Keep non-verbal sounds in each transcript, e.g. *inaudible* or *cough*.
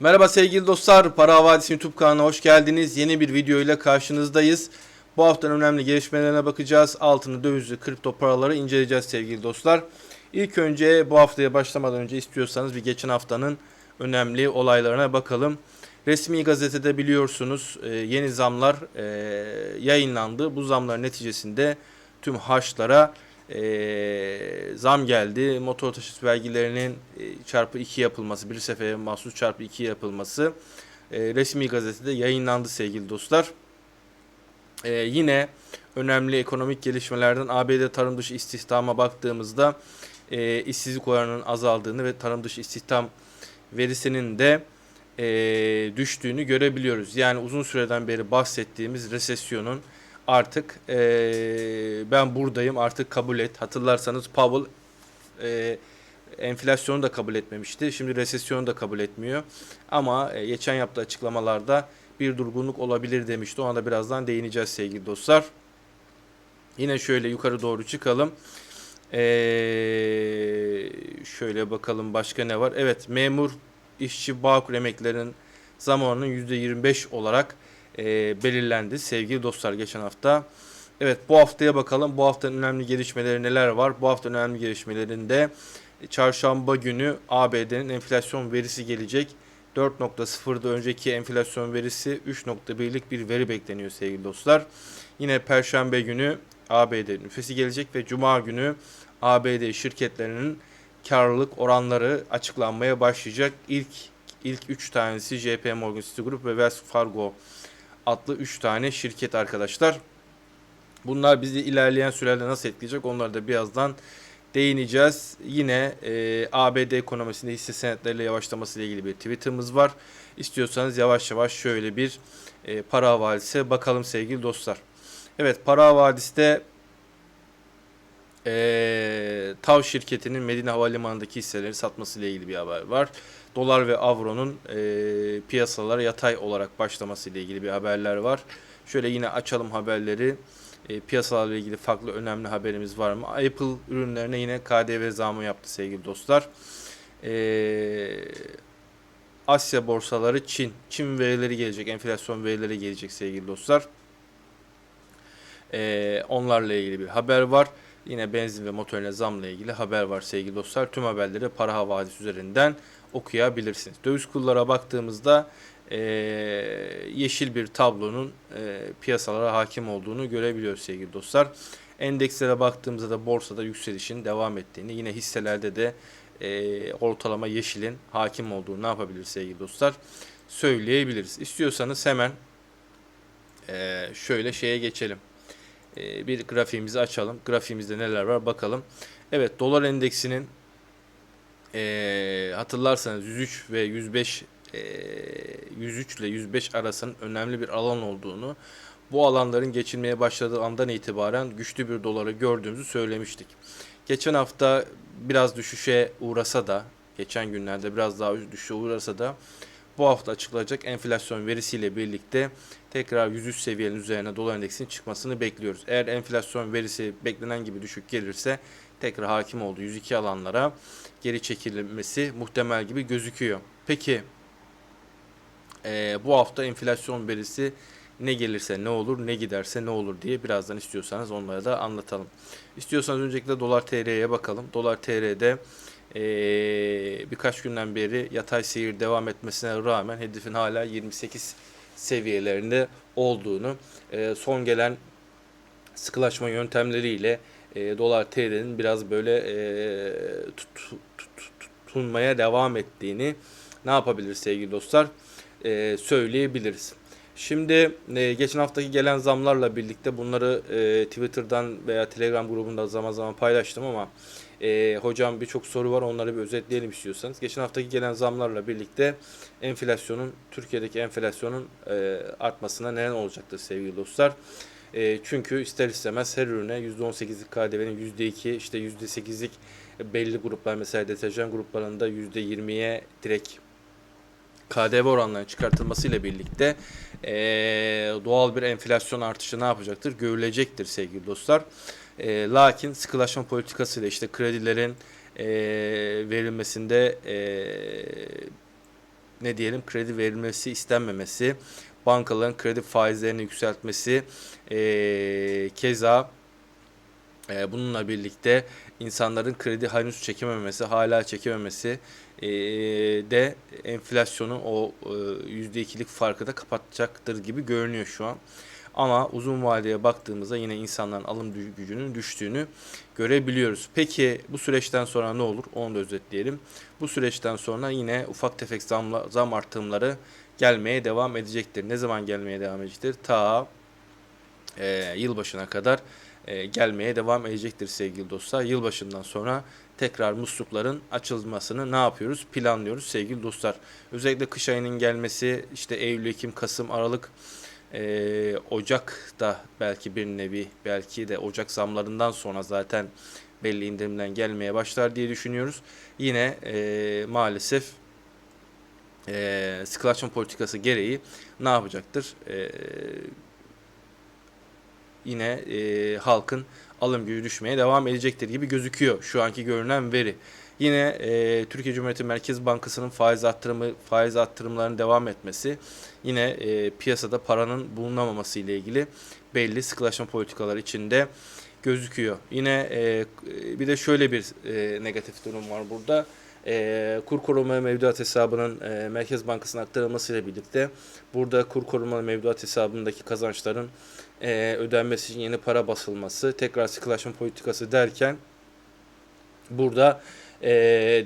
Merhaba sevgili dostlar, Para Havadisi YouTube kanalına hoş geldiniz. Yeni bir video ile karşınızdayız. Bu haftanın önemli gelişmelerine bakacağız. Altını, dövizli, kripto paraları inceleyeceğiz sevgili dostlar. İlk önce bu haftaya başlamadan önce istiyorsanız bir geçen haftanın önemli olaylarına bakalım. Resmi gazetede biliyorsunuz e, yeni zamlar e, yayınlandı. Bu zamlar neticesinde tüm harçlara e, zam geldi. Motor taşıt vergilerinin e, çarpı 2 yapılması, bir sefere mahsus çarpı 2 yapılması e, resmi gazetede yayınlandı sevgili dostlar. E, yine önemli ekonomik gelişmelerden ABD tarım dışı istihdama baktığımızda e, işsizlik oranının azaldığını ve tarım dışı istihdam verisinin de e, düştüğünü görebiliyoruz. Yani uzun süreden beri bahsettiğimiz resesyonun artık e, ben buradayım artık kabul et. Hatırlarsanız Powell e, enflasyonu da kabul etmemişti. Şimdi resesyonu da kabul etmiyor. Ama e, geçen yaptığı açıklamalarda bir durgunluk olabilir demişti. Ona da birazdan değineceğiz sevgili dostlar. Yine şöyle yukarı doğru çıkalım. Ee, şöyle bakalım başka ne var? Evet memur işçi Bağkur emeklerinin zam oranının %25 olarak e, belirlendi sevgili dostlar geçen hafta. Evet bu haftaya bakalım. Bu haftanın önemli gelişmeleri neler var? Bu haftanın önemli gelişmelerinde çarşamba günü ABD'nin enflasyon verisi gelecek. 4.0'da önceki enflasyon verisi 3.1'lik bir veri bekleniyor sevgili dostlar. Yine perşembe günü ABD nüfesi gelecek ve cuma günü ABD şirketlerinin karlılık oranları açıklanmaya başlayacak. İlk ilk 3 tanesi JP Morgan Citigroup ve Wells Fargo adlı 3 tane şirket arkadaşlar. Bunlar bizi ilerleyen sürelerde nasıl etkileyecek onları da birazdan değineceğiz. Yine e, ABD ekonomisinde hisse senetleriyle yavaşlaması ile ilgili bir tweetimiz var. İstiyorsanız yavaş yavaş şöyle bir e, para havalisi bakalım sevgili dostlar. Evet para havaliste e, TAV şirketinin Medine Havalimanı'ndaki hisseleri satması ile ilgili bir haber var. Dolar ve avronun e, piyasalara yatay olarak başlaması ile ilgili bir haberler var. Şöyle yine açalım haberleri. E, piyasalarla ilgili farklı önemli haberimiz var mı? Apple ürünlerine yine KDV zamı yaptı sevgili dostlar. E, Asya borsaları Çin. Çin verileri gelecek, enflasyon verileri gelecek sevgili dostlar. E, onlarla ilgili bir haber var. Yine benzin ve motorine zamla ilgili haber var sevgili dostlar. Tüm haberleri para havadisi üzerinden okuyabilirsiniz. Döviz kurlara baktığımızda e, yeşil bir tablonun e, piyasalara hakim olduğunu görebiliyoruz sevgili dostlar. Endekslere baktığımızda da borsada yükselişin devam ettiğini, yine hisselerde de e, ortalama yeşilin hakim olduğunu ne yapabiliriz sevgili dostlar? Söyleyebiliriz. İstiyorsanız hemen e, şöyle şeye geçelim. E, bir grafiğimizi açalım. Grafiğimizde neler var bakalım. Evet dolar endeksinin e, hatırlarsanız 103 ve 105 e, 103 ile 105 arasının önemli bir alan olduğunu bu alanların geçilmeye başladığı andan itibaren güçlü bir doları gördüğümüzü söylemiştik. Geçen hafta biraz düşüşe uğrasa da geçen günlerde biraz daha düşüşe uğrasa da bu hafta açıklanacak enflasyon verisiyle birlikte tekrar 103 seviyenin üzerine dolar endeksinin çıkmasını bekliyoruz. Eğer enflasyon verisi beklenen gibi düşük gelirse tekrar hakim olduğu 102 alanlara geri çekilmesi muhtemel gibi gözüküyor. Peki e, bu hafta enflasyon verisi ne gelirse ne olur, ne giderse ne olur diye birazdan istiyorsanız onlara da anlatalım. İstiyorsanız öncelikle dolar TL'ye bakalım. Dolar TL'de e, birkaç günden beri yatay seyir devam etmesine rağmen hedefin hala 28 seviyelerinde olduğunu, e, son gelen sıkılaşma yöntemleriyle e, dolar TL'nin biraz böyle e, tut, tut, tut, tutunmaya devam ettiğini ne yapabiliriz sevgili dostlar e, söyleyebiliriz. Şimdi e, geçen haftaki gelen zamlarla birlikte bunları e, Twitter'dan veya Telegram grubunda zaman zaman paylaştım ama e, hocam birçok soru var onları bir özetleyelim istiyorsanız. Geçen haftaki gelen zamlarla birlikte enflasyonun Türkiye'deki enflasyonun e, artmasına neden olacaktır sevgili dostlar. E, çünkü ister istemez her ürüne %18'lik KDV'nin %2 işte %8'lik belli gruplar mesela deterjan gruplarında %20'ye direkt KDV oranlarının çıkartılmasıyla birlikte e, doğal bir enflasyon artışı ne yapacaktır? Görülecektir sevgili dostlar. E, lakin sıkılaşma politikasıyla işte kredilerin e, verilmesinde e, ne diyelim kredi verilmesi istenmemesi, bankaların kredi faizlerini yükseltmesi, e, keza e, bununla birlikte insanların kredi henüz çekememesi, hala çekememesi e, de enflasyonu o e, %2'lik farkı da kapatacaktır gibi görünüyor şu an. Ama uzun vadeye baktığımızda yine insanların alım gücünün düştüğünü görebiliyoruz. Peki bu süreçten sonra ne olur? Onu da özetleyelim. Bu süreçten sonra yine ufak tefek zamla, zam artımları gelmeye devam edecektir. Ne zaman gelmeye devam edecektir? Ta e, yılbaşına kadar e, gelmeye devam edecektir sevgili dostlar. Yılbaşından sonra tekrar muslukların açılmasını ne yapıyoruz? Planlıyoruz sevgili dostlar. Özellikle kış ayının gelmesi işte Eylül, Ekim, Kasım, Aralık, e, Ocak da belki bir nevi belki de Ocak zamlarından sonra zaten belli indirimden gelmeye başlar diye düşünüyoruz. Yine e, maalesef e, sıkılaşma politikası gereği ne yapacaktır? E, yine e, halkın alım gücü düşmeye devam edecektir gibi gözüküyor şu anki görünen veri. Yine e, Türkiye Cumhuriyeti Merkez Bankası'nın faiz arttırımı faiz arttırımlarının devam etmesi, yine e, piyasada paranın bulunamaması ile ilgili belli sıkılaşma politikaları içinde gözüküyor. Yine e, bir de şöyle bir e, negatif durum var burada. E, kur koruma mevduat hesabının e, Merkez Bankası'na aktarılmasıyla birlikte burada kur koruma mevduat hesabındaki kazançların e, ödenmesi için yeni para basılması, tekrar sıkılaşma politikası derken burada e,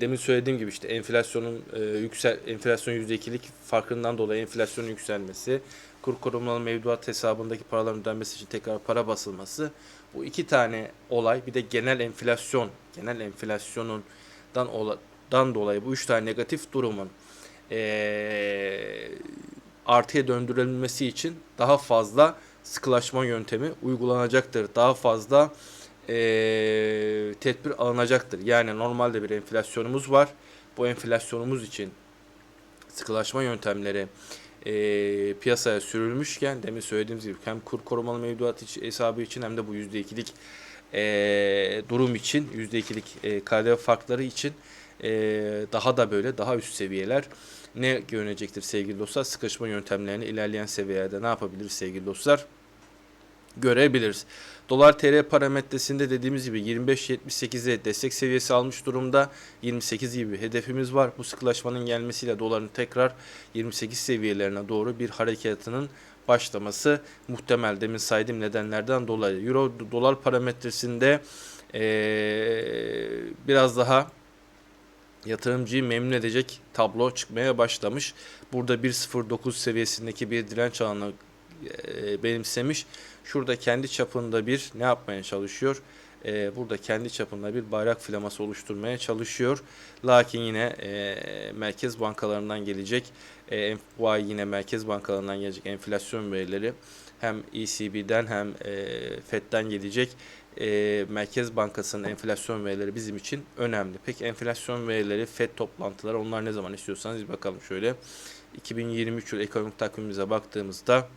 demin söylediğim gibi işte enflasyonun e, yüksel enflasyon %2'lik farkından dolayı enflasyonun yükselmesi, kur korumalı mevduat hesabındaki paraların ödenmesi için tekrar para basılması bu iki tane olay bir de genel enflasyon, genel enflasyonundan dan dolayı bu üç tane negatif durumun e, artıya döndürülmesi için daha fazla sıkılaşma yöntemi uygulanacaktır. Daha fazla e, tedbir alınacaktır. Yani normalde bir enflasyonumuz var. Bu enflasyonumuz için sıkılaşma yöntemleri e, piyasaya sürülmüşken demin söylediğimiz gibi hem kur korumalı mevduat iç, hesabı için hem de bu %2'lik e, durum için %2'lik e, KDV farkları için e, daha da böyle daha üst seviyeler ne görünecektir sevgili dostlar? Sıkışma yöntemlerini ilerleyen seviyelerde ne yapabiliriz sevgili dostlar? Görebiliriz. Dolar TL parametresinde dediğimiz gibi 25.78'e destek seviyesi almış durumda. 28 gibi hedefimiz var. Bu sıkılaşmanın gelmesiyle doların tekrar 28 seviyelerine doğru bir harekatının başlaması muhtemel. Demin saydığım nedenlerden dolayı. Euro dolar parametresinde ee, biraz daha yatırımcıyı memnun edecek tablo çıkmaya başlamış. Burada 1.09 seviyesindeki bir direnç alanı e, benimsemiş. Şurada kendi çapında bir ne yapmaya çalışıyor? E, burada kendi çapında bir bayrak flaması oluşturmaya çalışıyor. Lakin yine e, merkez bankalarından gelecek, e, yine merkez bankalarından gelecek enflasyon verileri hem ECB'den hem FED'den gelecek e, Merkez Bankası'nın enflasyon verileri bizim için önemli. Peki enflasyon verileri, FED toplantıları onlar ne zaman istiyorsanız bir bakalım şöyle. 2023 yıl ekonomik takvimimize baktığımızda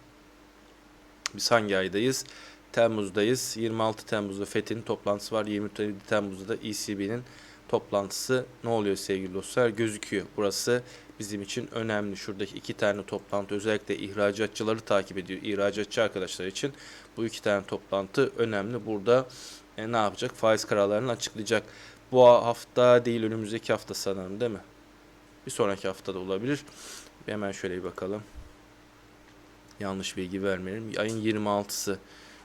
biz hangi aydayız? Temmuz'dayız. 26 Temmuz'da FED'in toplantısı var. 27 Temmuz'da da ECB'nin toplantısı ne oluyor sevgili dostlar? Gözüküyor. Burası bizim için önemli. Şuradaki iki tane toplantı özellikle ihracatçıları takip ediyor. İhracatçı arkadaşlar için bu iki tane toplantı önemli. Burada e, ne yapacak? Faiz kararlarını açıklayacak. Bu hafta değil önümüzdeki hafta sanırım değil mi? Bir sonraki hafta da olabilir. Hemen şöyle bir bakalım. Yanlış bilgi vermeyelim. Ayın 26'sı.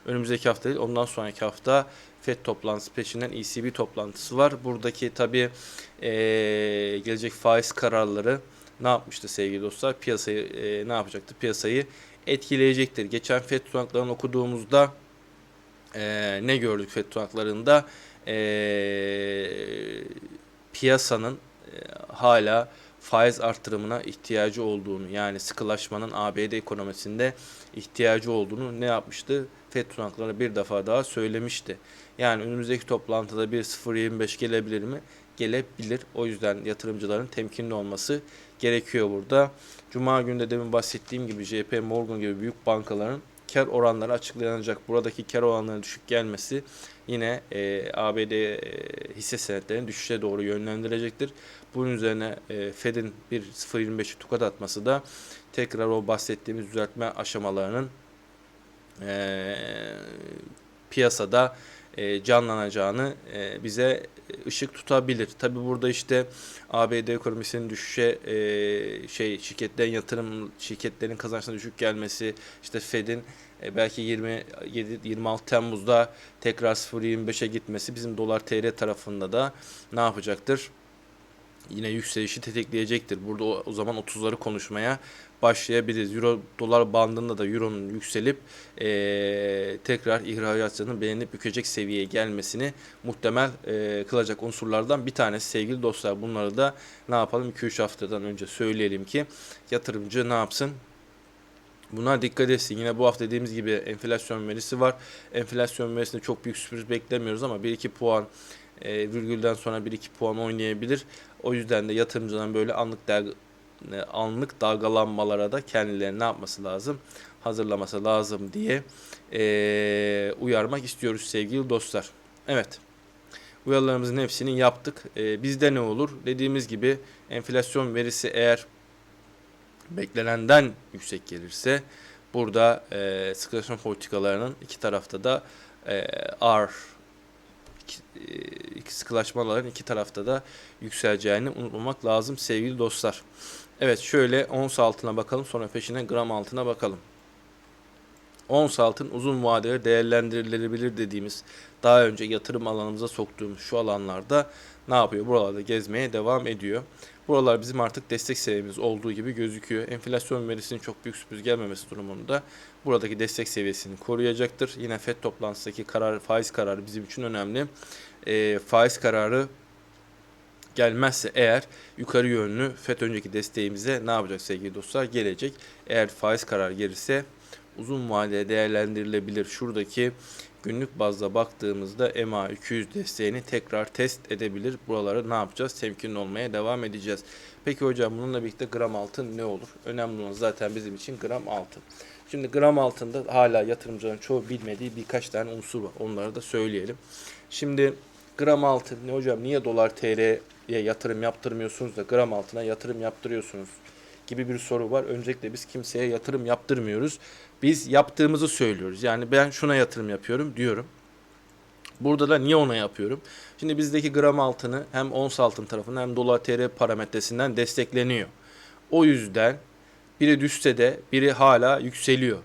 Önümüzdeki hafta değil ondan sonraki hafta FED toplantısı peşinden ECB toplantısı var. Buradaki tabi e, gelecek faiz kararları ne yapmıştı sevgili dostlar? Piyasayı e, ne yapacaktı? Piyasayı etkileyecektir. Geçen FED tutanaklarını okuduğumuzda e, ne gördük FED tutanaklarında? E, piyasanın e, hala faiz artırımına ihtiyacı olduğunu yani sıkılaşmanın ABD ekonomisinde ihtiyacı olduğunu ne yapmıştı? FED tutanakları bir defa daha söylemişti. Yani önümüzdeki toplantıda bir 0.25 gelebilir mi? Gelebilir. O yüzden yatırımcıların temkinli olması gerekiyor burada. Cuma günü de demin bahsettiğim gibi JP Morgan gibi büyük bankaların kar oranları açıklanacak. Buradaki kar oranlarının düşük gelmesi yine e, ABD e, hisse senetlerini düşüşe doğru yönlendirecektir. Bunun üzerine e, Fed'in bir 0.25'i tukat atması da tekrar o bahsettiğimiz düzeltme aşamalarının e, piyasada e, canlanacağını e, bize ışık tutabilir. Tabi burada işte ABD ekonomisinin düşüşe e, şey şirketlerin yatırım şirketlerin kazançlarına düşük gelmesi işte Fed'in e, belki 27 26 Temmuz'da tekrar 0.25'e gitmesi bizim dolar TL tarafında da ne yapacaktır? Yine yükselişi tetikleyecektir. Burada o, o zaman 30'ları konuşmaya başlayabiliriz. Euro dolar bandında da euronun yükselip e, tekrar ihracatçının beğenip bükecek seviyeye gelmesini muhtemel e, kılacak unsurlardan bir tanesi sevgili dostlar. Bunları da ne yapalım 2-3 haftadan önce söyleyelim ki yatırımcı ne yapsın? Buna dikkat etsin. Yine bu hafta dediğimiz gibi enflasyon verisi var. Enflasyon verisinde çok büyük sürpriz beklemiyoruz ama 1-2 puan e, virgülden sonra 1-2 puan oynayabilir. O yüzden de yatırımcıların böyle anlık dergi e, anlık dalgalanmalara da kendilerini ne yapması lazım? Hazırlaması lazım diye e, uyarmak istiyoruz sevgili dostlar. Evet. Uyarılarımızın hepsini yaptık. E, bizde ne olur? Dediğimiz gibi enflasyon verisi eğer beklenenden yüksek gelirse burada e, sıkılaşma politikalarının iki tarafta da e, ağır iki, e, iki sıkılaşmaların iki tarafta da yükseleceğini unutmamak lazım sevgili dostlar. Evet şöyle ons altına bakalım sonra peşine gram altına bakalım. Ons altın uzun vadeli değerlendirilebilir dediğimiz daha önce yatırım alanımıza soktuğumuz şu alanlarda ne yapıyor? Buralarda gezmeye devam ediyor. Buralar bizim artık destek seviyemiz olduğu gibi gözüküyor. Enflasyon verisinin çok büyük sürpriz gelmemesi durumunda buradaki destek seviyesini koruyacaktır. Yine FED toplantısındaki karar, faiz kararı bizim için önemli. E, faiz kararı gelmezse eğer yukarı yönlü FED önceki desteğimize ne yapacak sevgili dostlar? Gelecek. Eğer faiz kararı gelirse uzun vadede değerlendirilebilir. Şuradaki günlük bazda baktığımızda MA 200 desteğini tekrar test edebilir. Buraları ne yapacağız? Temkinli olmaya devam edeceğiz. Peki hocam bununla birlikte gram altın ne olur? Önemli olan zaten bizim için gram altın. Şimdi gram altında hala yatırımcıların çoğu bilmediği birkaç tane unsur var. Onları da söyleyelim. Şimdi gram altın ne hocam niye dolar TL'ye yatırım yaptırmıyorsunuz da gram altına yatırım yaptırıyorsunuz gibi bir soru var. Öncelikle biz kimseye yatırım yaptırmıyoruz. Biz yaptığımızı söylüyoruz. Yani ben şuna yatırım yapıyorum diyorum. Burada da niye ona yapıyorum? Şimdi bizdeki gram altını hem ons altın tarafından hem dolar TL parametresinden destekleniyor. O yüzden biri düşse de biri hala yükseliyor.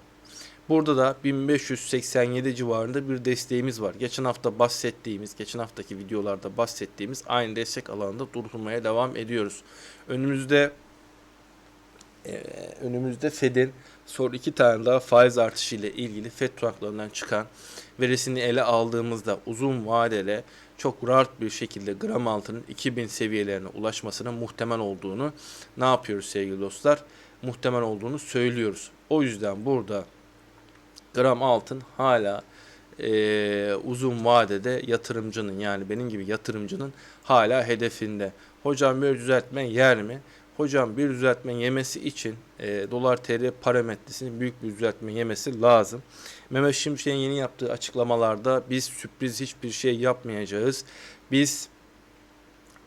Burada da 1587 civarında bir desteğimiz var. Geçen hafta bahsettiğimiz, geçen haftaki videolarda bahsettiğimiz aynı destek alanında durulmaya devam ediyoruz. Önümüzde e, önümüzde Fed'in sonra iki tane daha faiz artışı ile ilgili Fed tutanaklarından çıkan verisini ele aldığımızda uzun vadeli çok rahat bir şekilde gram altının 2000 seviyelerine ulaşmasının muhtemel olduğunu ne yapıyoruz sevgili dostlar? Muhtemel olduğunu söylüyoruz. O yüzden burada gram altın hala e, uzun vadede yatırımcının yani benim gibi yatırımcının hala hedefinde. Hocam bir düzeltme yer mi? Hocam bir düzeltme yemesi için e, dolar TL parametresinin büyük bir düzeltme yemesi lazım. Mehmet Şimşek'in yeni yaptığı açıklamalarda biz sürpriz hiçbir şey yapmayacağız. Biz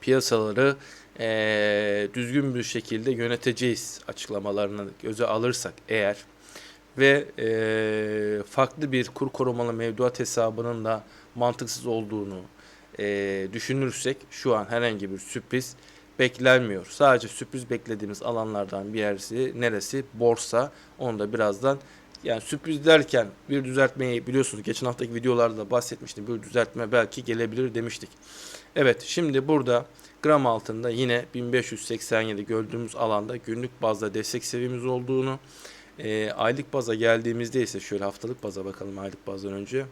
piyasaları e, düzgün bir şekilde yöneteceğiz açıklamalarını göze alırsak eğer ve e, farklı bir kur korumalı mevduat hesabının da mantıksız olduğunu e, düşünürsek şu an herhangi bir sürpriz beklenmiyor. Sadece sürpriz beklediğimiz alanlardan bir yerisi neresi? Borsa. Onu da birazdan yani sürpriz derken bir düzeltmeyi biliyorsunuz geçen haftaki videolarda da bahsetmiştim. Bir düzeltme belki gelebilir demiştik. Evet şimdi burada gram altında yine 1587 gördüğümüz alanda günlük bazda destek seviyemiz olduğunu e, aylık baza geldiğimizde ise şöyle haftalık baza bakalım aylık bazdan önce.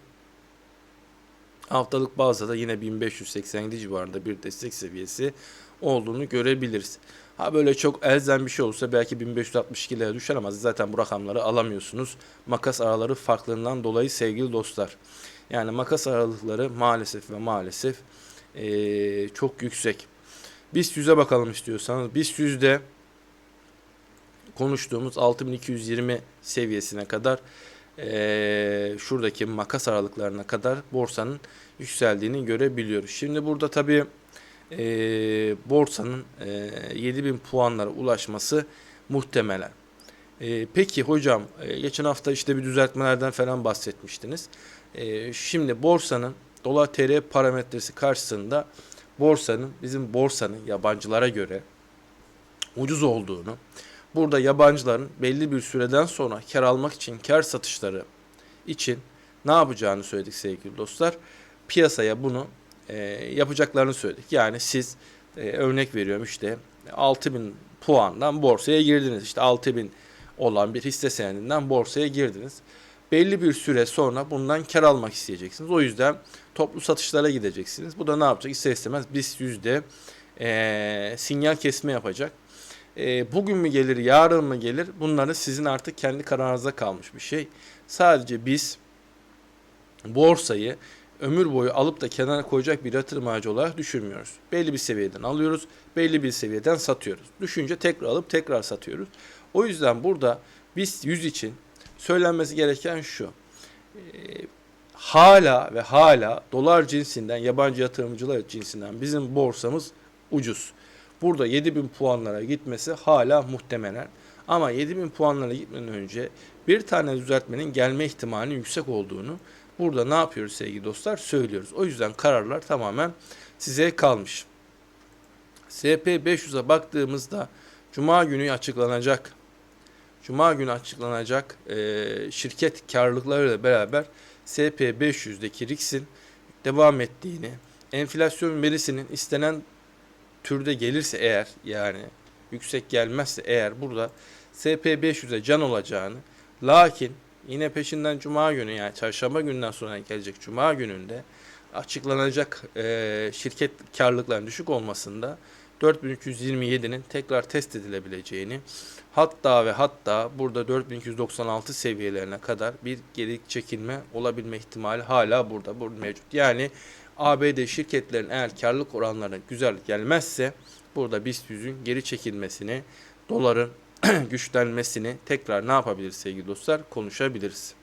Haftalık bazda da yine 1587 civarında bir destek seviyesi olduğunu görebiliriz. Ha böyle çok elzem bir şey olursa belki 1562 liraya düşer ama zaten bu rakamları alamıyorsunuz. Makas araları farklılığından dolayı sevgili dostlar. Yani makas aralıkları maalesef ve maalesef ee, çok yüksek. BIST 100'e bakalım istiyorsanız. BIST 100'de konuştuğumuz 6220 seviyesine kadar e, şuradaki makas aralıklarına kadar borsanın yükseldiğini görebiliyoruz. Şimdi burada tabii e, borsanın e, 7000 puanlara ulaşması muhtemelen. E, peki hocam e, geçen hafta işte bir düzeltmelerden falan bahsetmiştiniz. E, şimdi borsanın dolar TL parametresi karşısında borsanın bizim borsanın yabancılara göre ucuz olduğunu, burada yabancıların belli bir süreden sonra kar almak için kar satışları için ne yapacağını söyledik sevgili dostlar. Piyasaya bunu e, yapacaklarını söyledik. Yani siz e, örnek veriyorum işte 6000 puandan borsaya girdiniz. İşte 6000 olan bir hisse senedinden borsaya girdiniz. Belli bir süre sonra bundan kar almak isteyeceksiniz. O yüzden toplu satışlara gideceksiniz. Bu da ne yapacak? İster istemez BIST yüzde e, sinyal kesme yapacak. E, bugün mü gelir, yarın mı gelir? Bunları sizin artık kendi kararınıza kalmış bir şey. Sadece biz borsayı ömür boyu alıp da kenara koyacak bir yatırım aracı olarak düşünmüyoruz. Belli bir seviyeden alıyoruz, belli bir seviyeden satıyoruz. Düşünce tekrar alıp tekrar satıyoruz. O yüzden burada biz 100 için söylenmesi gereken şu. Ee, hala ve hala dolar cinsinden, yabancı yatırımcılar cinsinden bizim borsamız ucuz. Burada 7000 puanlara gitmesi hala muhtemelen. Ama 7000 puanlara gitmeden önce bir tane düzeltmenin gelme ihtimalinin yüksek olduğunu burada ne yapıyoruz sevgili dostlar? Söylüyoruz. O yüzden kararlar tamamen size kalmış. SP500'e baktığımızda Cuma günü açıklanacak Cuma günü açıklanacak e, şirket karlılıklarıyla beraber SP500'deki RIX'in devam ettiğini, enflasyon verisinin istenen türde gelirse eğer yani yüksek gelmezse eğer burada SP500'e can olacağını lakin yine peşinden cuma günü yani çarşamba günden sonra gelecek cuma gününde açıklanacak e, şirket karlılıkların düşük olmasında 4327'nin tekrar test edilebileceğini hatta ve hatta burada 4296 seviyelerine kadar bir geri çekilme olabilme ihtimali hala burada, burada mevcut. Yani ABD şirketlerin eğer karlılık oranları güzel gelmezse burada BIST 100'ün geri çekilmesini, doların *clears throat* güçlenmesini tekrar ne yapabiliriz sevgili dostlar? Konuşabiliriz.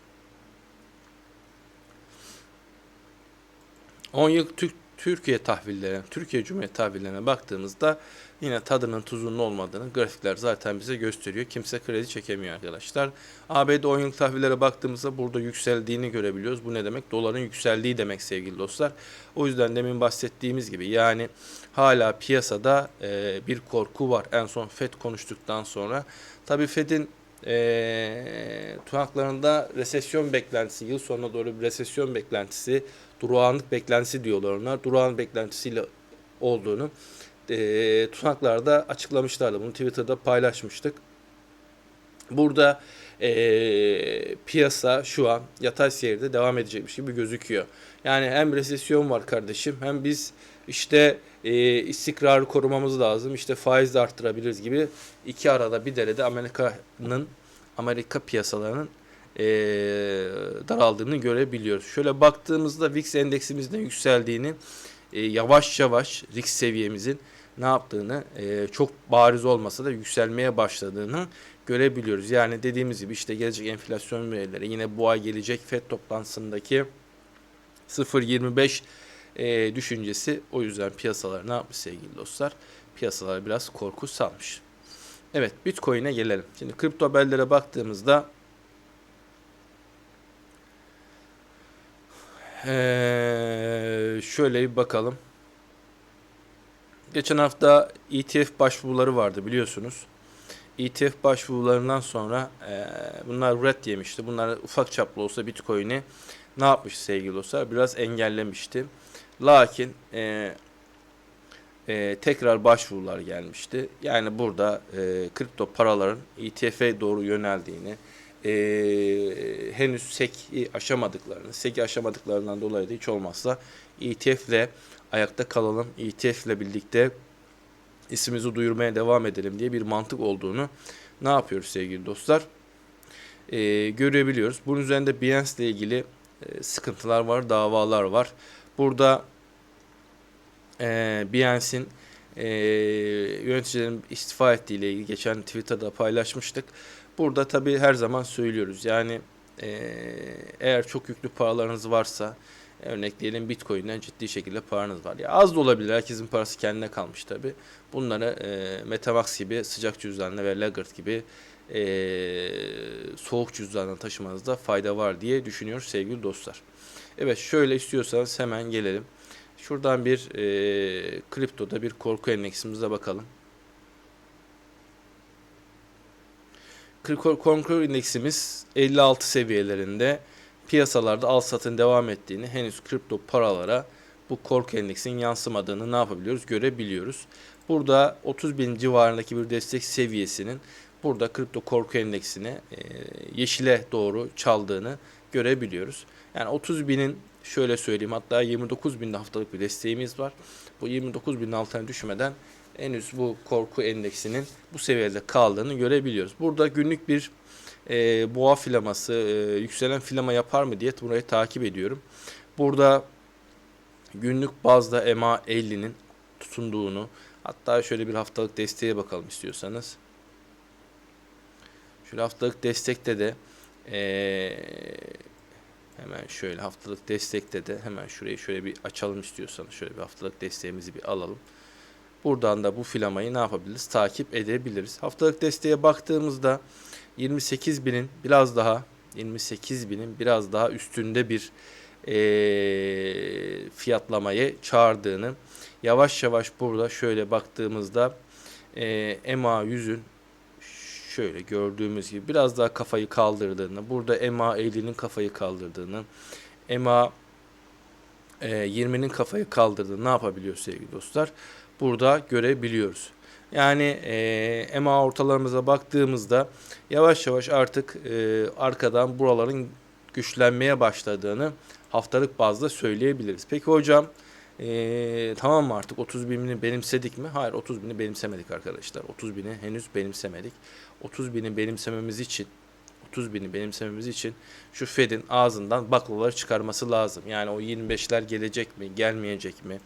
10 yıl Türk Türkiye tahvillerine, Türkiye Cumhuriyeti tahvillerine baktığımızda yine tadının tuzunun olmadığını grafikler zaten bize gösteriyor. Kimse kredi çekemiyor arkadaşlar. ABD 10 yıllık tahvillere baktığımızda burada yükseldiğini görebiliyoruz. Bu ne demek? Doların yükseldiği demek sevgili dostlar. O yüzden demin bahsettiğimiz gibi yani hala piyasada e, bir korku var. En son FED konuştuktan sonra. Tabii FED'in e, tuhaklarında resesyon beklentisi, yıl sonuna doğru bir resesyon beklentisi, durağanlık beklentisi diyorlar onlar. Durağan beklentisiyle olduğunu e, tuzaklarda açıklamışlardı. Bunu Twitter'da paylaşmıştık. Burada e, piyasa şu an yatay seyirde devam edecekmiş gibi gözüküyor. Yani hem resesyon var kardeşim hem biz işte e, istikrarı korumamız lazım. İşte faiz de arttırabiliriz gibi iki arada bir derede Amerika'nın Amerika piyasalarının e, daraldığını görebiliyoruz. Şöyle baktığımızda VIX endeksimizin yükseldiğini e, yavaş yavaş RIX seviyemizin ne yaptığını e, çok bariz olmasa da yükselmeye başladığını görebiliyoruz. Yani dediğimiz gibi işte gelecek enflasyon verileri yine bu ay gelecek FED toplantısındaki 0.25 e, düşüncesi o yüzden piyasalar ne yapmış sevgili dostlar? Piyasalar biraz korku salmış. Evet Bitcoin'e gelelim. Şimdi kripto haberlere baktığımızda şöyle bir bakalım. Geçen hafta ETF başvuruları vardı biliyorsunuz. ETF başvurularından sonra e, bunlar red yemişti. Bunlar ufak çaplı olsa Bitcoin'i ne yapmış sevgili dostlar? Biraz engellemişti. Lakin e, e, tekrar başvurular gelmişti. Yani burada e, kripto paraların ETF'e doğru yöneldiğini, e, henüz SEC'i aşamadıklarını, SEC'i aşamadıklarından dolayı da hiç olmazsa ETF ile ayakta kalalım, ETF ile birlikte ismimizi duyurmaya devam edelim diye bir mantık olduğunu ne yapıyoruz sevgili dostlar? E, görebiliyoruz. Bunun üzerinde Binance ile ilgili e, sıkıntılar var, davalar var. Burada e, Binance'in e, yöneticilerin istifa ettiği ile ilgili geçen Twitter'da paylaşmıştık. Burada tabii her zaman söylüyoruz. Yani e, eğer çok yüklü paralarınız varsa örnek diyelim Bitcoin'den ciddi şekilde paranız var. Ya az da olabilir. Herkesin parası kendine kalmış tabi. Bunları e, Metamax gibi sıcak cüzdanla ve Laggard gibi e, soğuk cüzdanla taşımanızda fayda var diye düşünüyoruz sevgili dostlar. Evet şöyle istiyorsanız hemen gelelim. Şuradan bir e, kriptoda bir korku endeksimize bakalım. Korku endeksimiz 56 seviyelerinde piyasalarda al satın devam ettiğini henüz kripto paralara bu korku endeksinin yansımadığını ne yapabiliyoruz görebiliyoruz. Burada 30 bin civarındaki bir destek seviyesinin burada kripto korku endeksini e, yeşile doğru çaldığını görebiliyoruz. Yani 30 binin şöyle söyleyeyim hatta 29 binde haftalık bir desteğimiz var. Bu 29 binin altına düşmeden henüz bu korku endeksinin bu seviyede kaldığını görebiliyoruz. Burada günlük bir e, boğa filaması, e, yükselen filama yapar mı diye burayı takip ediyorum. Burada günlük bazda EMA 50'nin tutunduğunu, hatta şöyle bir haftalık desteğe bakalım istiyorsanız. Şöyle haftalık destekte de e, hemen şöyle haftalık destekte de hemen şurayı şöyle bir açalım istiyorsanız şöyle bir haftalık desteğimizi bir alalım. Buradan da bu filamayı ne yapabiliriz? Takip edebiliriz. Haftalık desteğe baktığımızda 28 binin biraz daha 28 binin biraz daha üstünde bir e, fiyatlamayı çağırdığını yavaş yavaş burada şöyle baktığımızda e, EMA 100'ün şöyle gördüğümüz gibi biraz daha kafayı kaldırdığını burada EMA 50'nin kafayı kaldırdığını EMA e, 20'nin kafayı kaldırdığını ne yapabiliyor sevgili dostlar? Burada görebiliyoruz. Yani e, EMA ortalarımıza baktığımızda yavaş yavaş artık e, arkadan buraların güçlenmeye başladığını haftalık bazda söyleyebiliriz. Peki hocam e, tamam mı artık 30 binini benimsedik mi? Hayır 30 bini benimsemedik arkadaşlar. 30 bini henüz benimsemedik. 30 bini benimsememiz için 30 bini benimsememiz için şu Fed'in ağzından baklaları çıkarması lazım. Yani o 25'ler gelecek mi, gelmeyecek mi?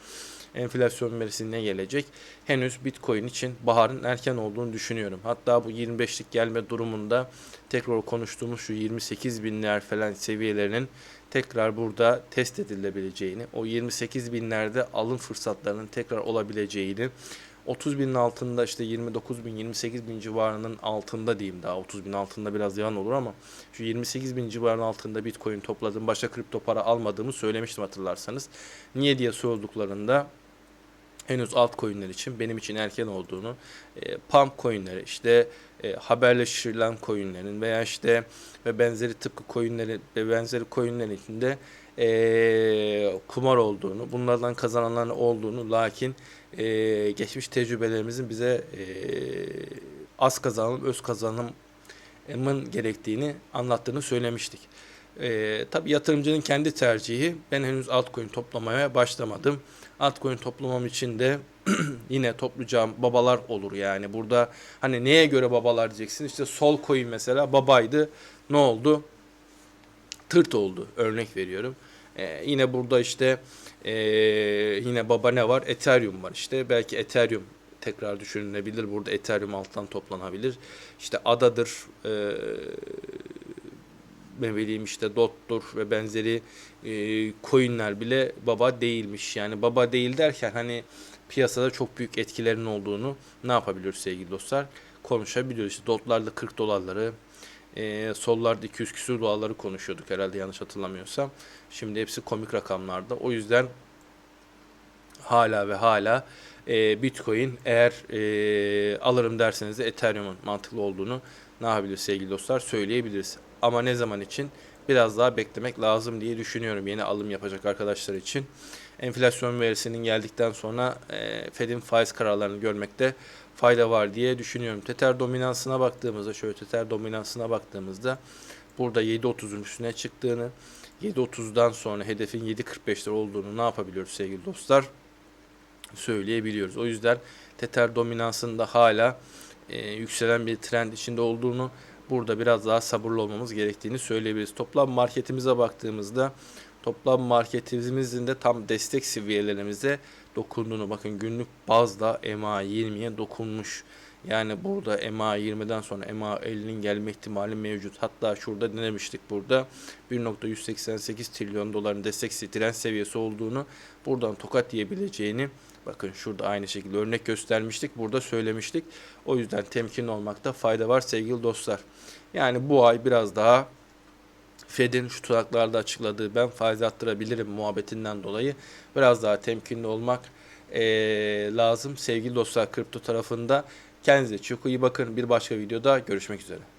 enflasyon verisi ne gelecek? Henüz Bitcoin için baharın erken olduğunu düşünüyorum. Hatta bu 25'lik gelme durumunda tekrar konuştuğumuz şu 28 binler falan seviyelerinin tekrar burada test edilebileceğini, o 28 binlerde alım fırsatlarının tekrar olabileceğini, 30 binin altında işte 29 bin 28 bin civarının altında diyeyim daha 30 bin altında biraz yalan olur ama şu 28 bin civarının altında bitcoin topladım başka kripto para almadığımı söylemiştim hatırlarsanız. Niye diye sorduklarında henüz altcoin'ler için benim için erken olduğunu, e, pump coin'leri işte e, haberleştirilen coin'lerin veya işte ve benzeri tıpkı coin'leri ve benzeri coin'lerin içinde e, kumar olduğunu, bunlardan kazananların olduğunu lakin e, geçmiş tecrübelerimizin bize e, az kazanım, öz kazanımın gerektiğini anlattığını söylemiştik. E, tabii yatırımcının kendi tercihi. Ben henüz altcoin toplamaya başlamadım. Altcoin toplamam için de *clears throat* yine toplayacağım babalar olur yani. Burada hani neye göre babalar diyeceksin? İşte sol coin mesela babaydı. Ne oldu? Tırt oldu. Örnek veriyorum. Ee, yine burada işte ee, yine baba ne var? Ethereum var işte. Belki Ethereum tekrar düşünülebilir. Burada Ethereum alttan toplanabilir. İşte Adadır, e, ne bileyim işte Dot'tur ve benzeri e, coinler bile baba değilmiş. Yani baba değil derken hani piyasada çok büyük etkilerinin olduğunu ne yapabiliyoruz sevgili dostlar? Konuşabiliyoruz. İşte Dot'larda 40 dolarları, e, sollarda 200 küsur dolarları konuşuyorduk herhalde yanlış hatırlamıyorsam. Şimdi hepsi komik rakamlarda. O yüzden hala ve hala e, Bitcoin eğer e, alırım derseniz de Ethereum'un mantıklı olduğunu ne yapabiliriz sevgili dostlar söyleyebiliriz. Ama ne zaman için? Biraz daha beklemek lazım diye düşünüyorum yeni alım yapacak arkadaşlar için. Enflasyon verisinin geldikten sonra e, Fed'in faiz kararlarını görmekte fayda var diye düşünüyorum. Tether dominansına baktığımızda şöyle Tether dominansına baktığımızda burada 7.30'un üstüne çıktığını 7.30'dan sonra hedefin 7.45'ler olduğunu ne yapabiliyoruz sevgili dostlar? Söyleyebiliyoruz. O yüzden Tether dominansında hala e, yükselen bir trend içinde olduğunu burada biraz daha sabırlı olmamız gerektiğini söyleyebiliriz. Toplam marketimize baktığımızda toplam marketimizin de tam destek seviyelerimize dokunduğunu bakın günlük bazda EMA 20'ye dokunmuş. Yani burada MA20'den sonra MA50'nin gelme ihtimali mevcut. Hatta şurada denemiştik burada 1.188 trilyon doların destek direnç seviyesi olduğunu buradan tokat yiyebileceğini bakın şurada aynı şekilde örnek göstermiştik. Burada söylemiştik. O yüzden temkinli olmakta fayda var sevgili dostlar. Yani bu ay biraz daha Fed'in şu tuzaklarda açıkladığı ben faiz arttırabilirim muhabbetinden dolayı biraz daha temkinli olmak eee, lazım. Sevgili dostlar kripto tarafında kendinize çok iyi bakın. Bir başka videoda görüşmek üzere.